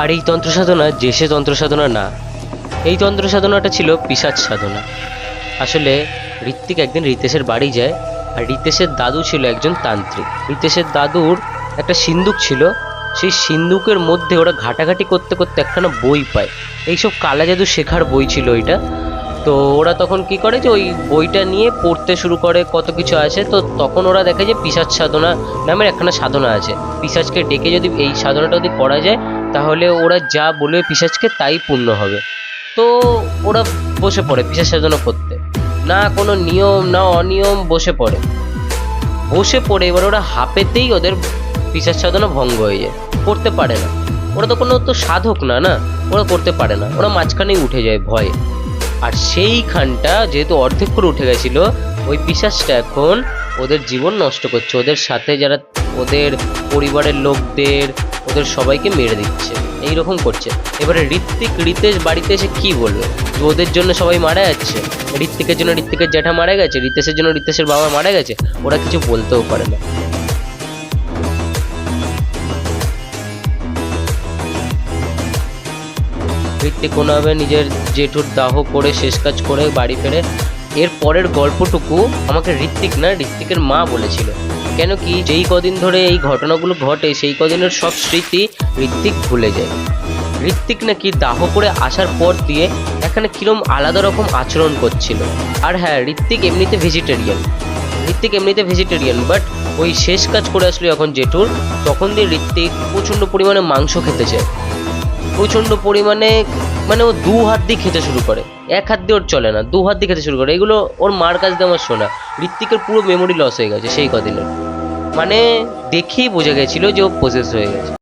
আর এই তন্ত্র সাধনা যে সে তন্ত্র সাধনা না, এই তন্ত্র সাধনাটা ছিল পিসাচ সাধনা। আসলে ঋত্বিক একদিন রিতেশের বাড়ি যায়, আর রিতেশের দাদু ছিল একজন তান্ত্রিক। রিতেশের দাদুর একটা সিন্দুক ছিল, সেই সিন্দুকের মধ্যে ওরা ঘাটাঘাটি করতে করতে একখানা বই পায়। এইসব কালা জাদু শেখার বই ছিল ওইটা তো ওরা তখন কি করে যে ওই বইটা নিয়ে পড়তে শুরু করে, কত কিছু আছে, তো তখন ওরা দেখে যে পিসাচ সাধনা নামের একখানা সাধনা আছে। পিসাচকে ডেকে যদি এই সাধনাটা যদি করা যায় তাহলে ওরা যা বলবে পিসাচকে তাই পূর্ণ হবে। তো ওরা বসে পড়ে পিসাচ সাধনা করতে। না কোনো নিয়ম, না অনিয়ম, বসে পড়ে। বসে পড়ে এবার ওরা হাঁপেতেই ওদের পিসাচ সাধনা ভঙ্গ হয়ে যায়। করতে পারে না। ওরা তো কোনো তো সাধক না না? ওরা করতে পারে না। ওরা মাঝখানেই উঠে যায় ভয়ে। আর সেইখানটা যেহেতু অর্ধেক করে উঠে গেছিল, ওই পিসাচটা এখন ওদের জীবন নষ্ট করছে। ওদের সাথে যারা, ওদের পরিবারের লোকদের ওদের সবাইকে মেরে দিচ্ছে। এই রকম করছে। এবারে ঋত্বিক, রিতেশ বাড়িতে এসে কি বলবে? যে ওদের জন্য সবাই মারা যাচ্ছে। ঋত্বিকের জন্য ঋত্বিকের জ্যাঠা মারা গেছে, রিতেশের জন্য রিতেশের বাবা মারা গেছে, ওরা কিছু বলতেও পারে না। ঋত্বিক কোনোভাবে নিজের জেঠুর দাহ করে, শেষ কাজ করে বাড়ি ফেরে। এর পরের গল্পটুকু আমাকে ঋত্বিক না, ঋত্বিকের মা বলেছিল। কেন কি যেই কদিন ধরে এই ঘটনাগুলো ঘটে, সেই কদিনের সব স্মৃতি ঋত্বিক ভুলে যায়। ঋত্বিক নাকি দাহ করে আসার পর দিয়ে এখানে কিরম আলাদা রকম আচরণ করছিল। আর হ্যাঁ ঋত্বিক এমনিতে ভেজিটেরিয়ান ঋত্বিক এমনিতে ভেজিটেরিয়ান বাট ওই শেষ কাজ করে আসলো এখন জেঠুর। তখন দিয়ে ঋত্বিক প্রচণ্ড পরিমাণে মাংস খেতে চায়। প্রচণ্ড পরিমাণে মানে ও দু হাত দিয়ে খেতে শুরু করে। এক হাত দিয়ে ওর চলে না, দু হাত দিয়ে খেতে শুরু করে। এগুলো ওর মার কাছ দিয়ে আমার শোনা। ঋত্বিকের পুরো মেমোরি লস হয়ে গেছে, সেই কদিনের। মানে দেখেই বোঝা গেছিল যে ও প্রসেস হয়ে গেছে।